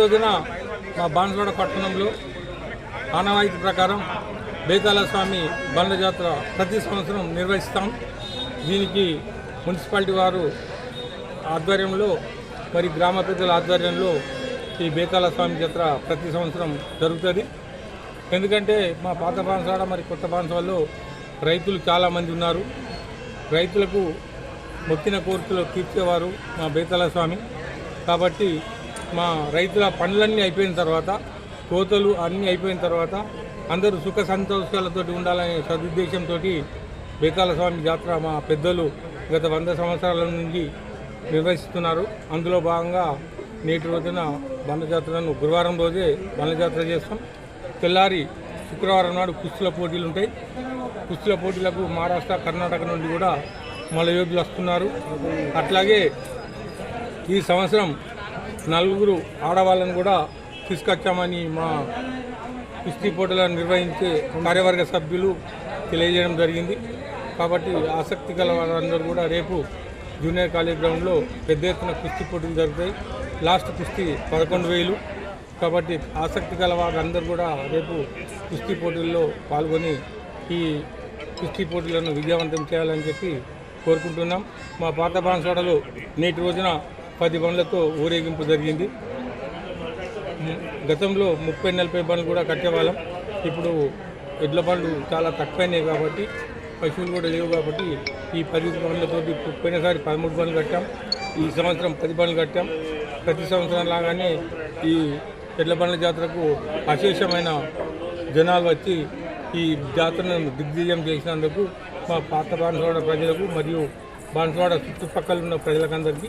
రోజున మా బాన్సువాడ పట్టణంలో ఆనవాయితీ ప్రకారం బేతాల స్వామి బండ్ల జాతర ప్రతి సంవత్సరం నిర్వహిస్తాం. దీనికి మున్సిపాలిటీ వారు ఆధ్వర్యంలో మరి గ్రామ ప్రజల ఆధ్వర్యంలో ఈ బేతాల స్వామి జాతర ప్రతి సంవత్సరం జరుగుతుంది. ఎందుకంటే మా పాత బాన్స్వాడ మరి కొత్త బాన్సవాడలో రైతులు చాలామంది ఉన్నారు. రైతులకు మొక్కిన కోరికలు తీర్చేవారు మా బేతాల స్వామి. కాబట్టి మా రైతుల పనులన్నీ అయిపోయిన తర్వాత కోతలు అన్నీ అయిపోయిన తర్వాత అందరూ సుఖ సంతోషాలతో ఉండాలనే సదుద్దేశంతో బేకాల స్వామి జాతర మా పెద్దలు గత వంద సంవత్సరాల నుండి నిర్వహిస్తున్నారు. అందులో భాగంగా నేటి రోజున బండ జాతరను గురువారం రోజే బండ జాతర చేస్తాం. తెల్లారి శుక్రవారం నాడు కుస్తుల పోటీలు ఉంటాయి. కుస్తుల పోటీలకు మహారాష్ట్ర కర్ణాటక నుండి కూడా మలయోగులు వస్తున్నారు. అట్లాగే ఈ సంవత్సరం నలుగురు ఆడవాళ్ళను కూడా తీసుకొచ్చామని మా కుస్తీ పోటీలను నిర్వహించే కార్యవర్గ సభ్యులు తెలియజేయడం జరిగింది. కాబట్టి ఆసక్తి గల వారందరూ కూడా రేపు జూనియర్ కాలేజ్ గ్రౌండ్లో పెద్ద ఎత్తున కుస్తీ పోటీలు జరుగుతాయి. లాస్ట్ కుస్తీ పదకొండు వేలు. కాబట్టి ఆసక్తి గల వారందరూ కూడా రేపు కుస్తీ పోటీల్లో పాల్గొని ఈ కుస్తీ పోటీలను విజయవంతం చేయాలని చెప్పి కోరుకుంటున్నాం. మా పాత బాన్సోడలో నేటి రోజున పది బండ్లతో ఊరేగింపు జరిగింది. గతంలో ముప్పై నలభై బండ్లు కూడా కట్టేవాళ్ళం. ఇప్పుడు ఎడ్ల బండ్లు చాలా తక్కువైనాయి కాబట్టి పశువులు కూడా లేవు కాబట్టి ఈ పది బండ్లతో పోయినసారి పదమూడు బండ్లు కట్టాం. ఈ సంవత్సరం పది బండ్లు కట్టాం. ప్రతి సంవత్సరం లాగానే ఈ ఎడ్ల బండ్ల జాతరకు అశేషమైన జనాలు వచ్చి ఈ జాతరను దిగ్విజయం చేసినందుకు మా పాత బాన్సవాడ ప్రజలకు మరియు బాన్సవాడ చుట్టుపక్కల ఉన్న ప్రజలకందరికీ